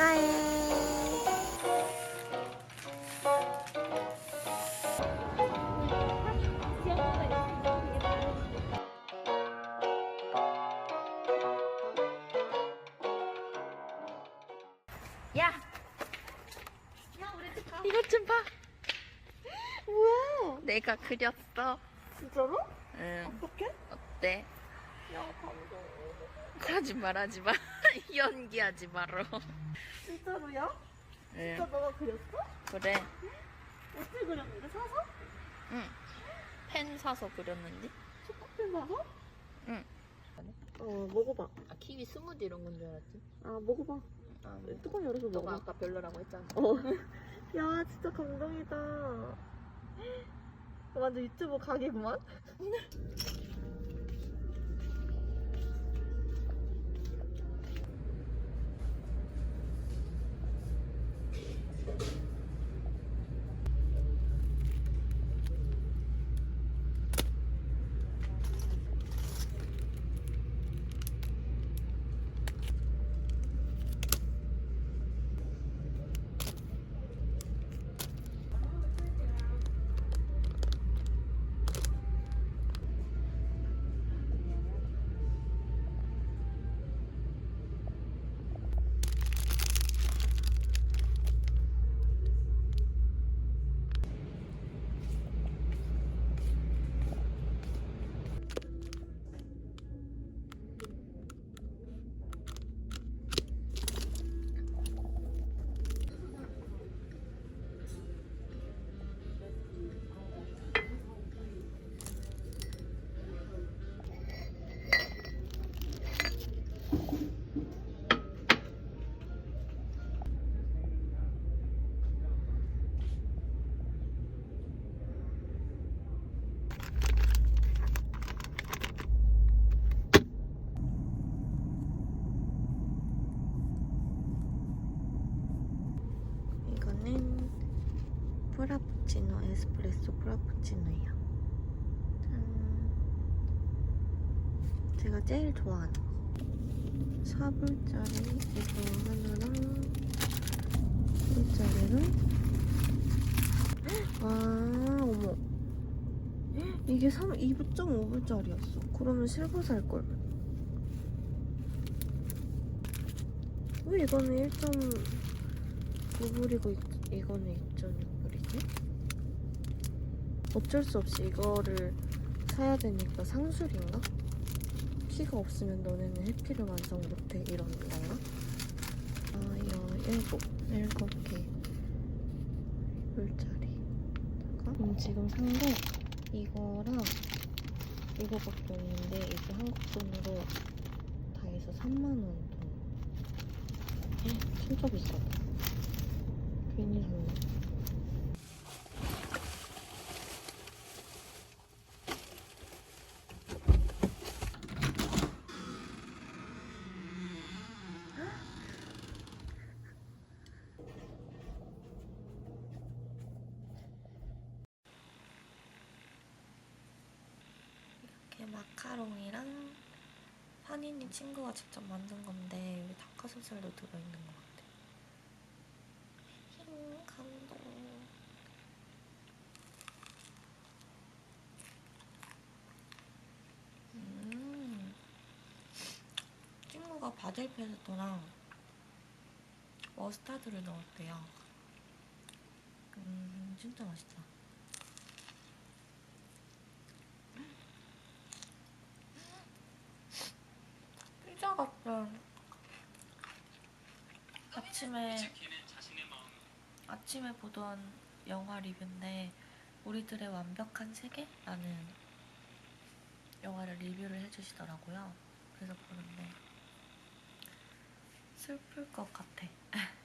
축하해. 야! 이것 좀 봐. 우와! 내가 그렸어. 진짜로? 응. 어떻게? 어때? 하지 마. 연기하지 마라. 진짜로야? 응. 진짜 너가 그렸어? 그래. 어떻게 그렸는데? 사서? 응. 펜 사서 그렸는데? 초코펜 사서? 응. 어 먹어봐. 아, 키위 스무디 이런 건 줄 알았지. 아 먹어봐. 아, 뚜껑 열어서 너가 먹어봐. 아까 별로라고 했잖아. 어. 야 진짜 감동이다. 완전 유튜브 각이구만. 에스프레소 프라푸치노예요. 짠. 제가 제일 좋아하는 거. 4불짜리 이거 하나랑 1불짜리를 아 어머 이게 3, 2.5불짜리였어. 그러면 실버 살걸. 왜 이거는 1.9불이고 이거는 2.6불이지? 어쩔 수 없이 이거를 사야 되니까 상술인가? 키가 없으면 너네는 해피를 완성 못해 이런 건가? 아, 이거 일곱, 일곱 개 불짜리. 음, 지금 산 게 이거랑 이거밖에 없는데 이게 한국 돈으로 다 해서 3만 원 돈. 진짜 비싸다. 괜히 샀네. 이렇게 마카롱이랑 한인이 친구가 직접 만든 건데 여기 닭가슴살도 들어있는 것 같아. 힝, 감동. 음. 친구가 바질 페스토랑 머스타드를 넣었대요. 음, 진짜 맛있다. 같은 아침에 아침에 보던 영화 리뷰인데 우리들의 완벽한 세계라는 영화를 리뷰를 해주시더라고요. 그래서 보는데 슬플 것 같아.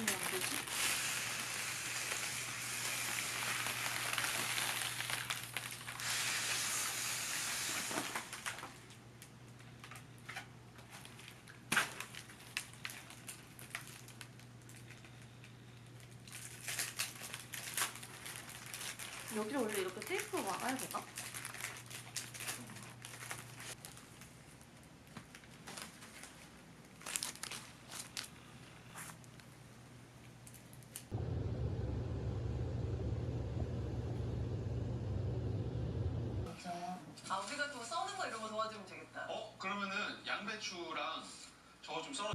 아, 이게 안 되지? 여기 원래 이렇게 테이프로 막아야 되나? 도와주면 되겠다. 어 그러면은 양 배추랑 저거 좀 썰어.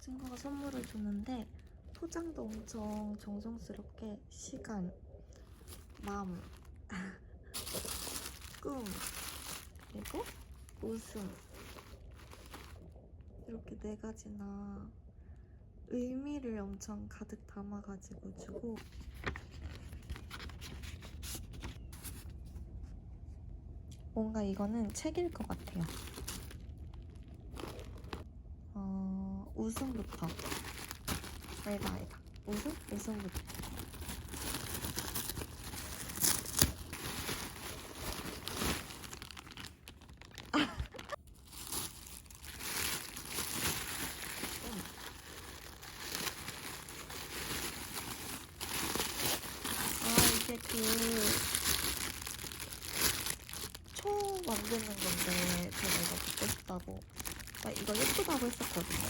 친구가 선물을 줬는데 포장도 엄청 정성스럽게 시간, 마음, 꿈, 그리고 웃음 이렇게 네 가지나 의미를 엄청 가득 담아가지고 주고 뭔가 이거는 책일 것 같아요. 어, 웃음부터. 아니다, 아니다. 웃음? 웃음부터. 아, 이게 그, 초 만드는 건데, 제가 이거 갖고 싶다고. 나 이거 예쁘다고 했었거든요.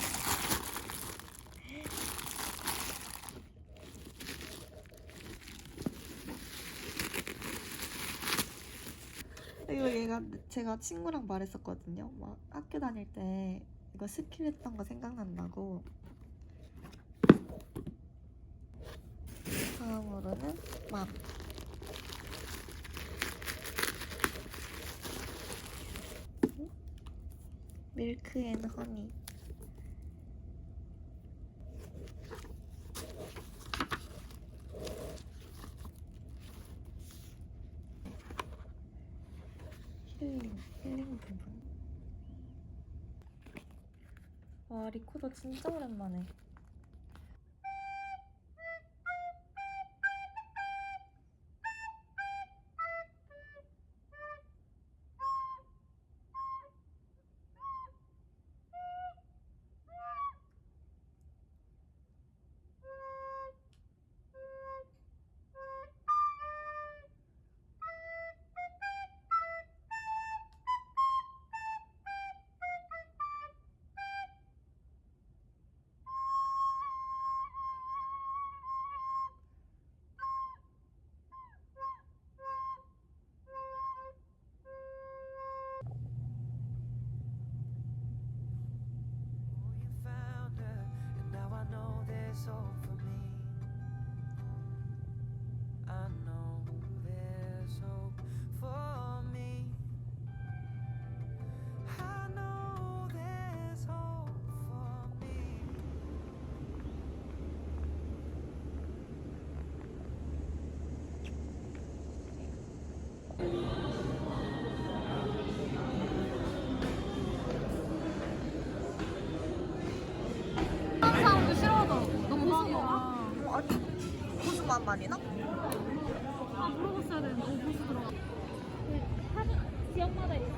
이거 얘가 제가 친구랑 말했었거든요. 막 학교 다닐 때 이거 스킬 했던 거 생각난다고. 다음으로는 맘. 밀크 앤 허니. 힐링, 힐링 부분. 와, 리코더 진짜 오랜만에. 맛 말이나? 아, 물어봤어야 되는데, 어, 벌써 들어가. 지역마다 있어.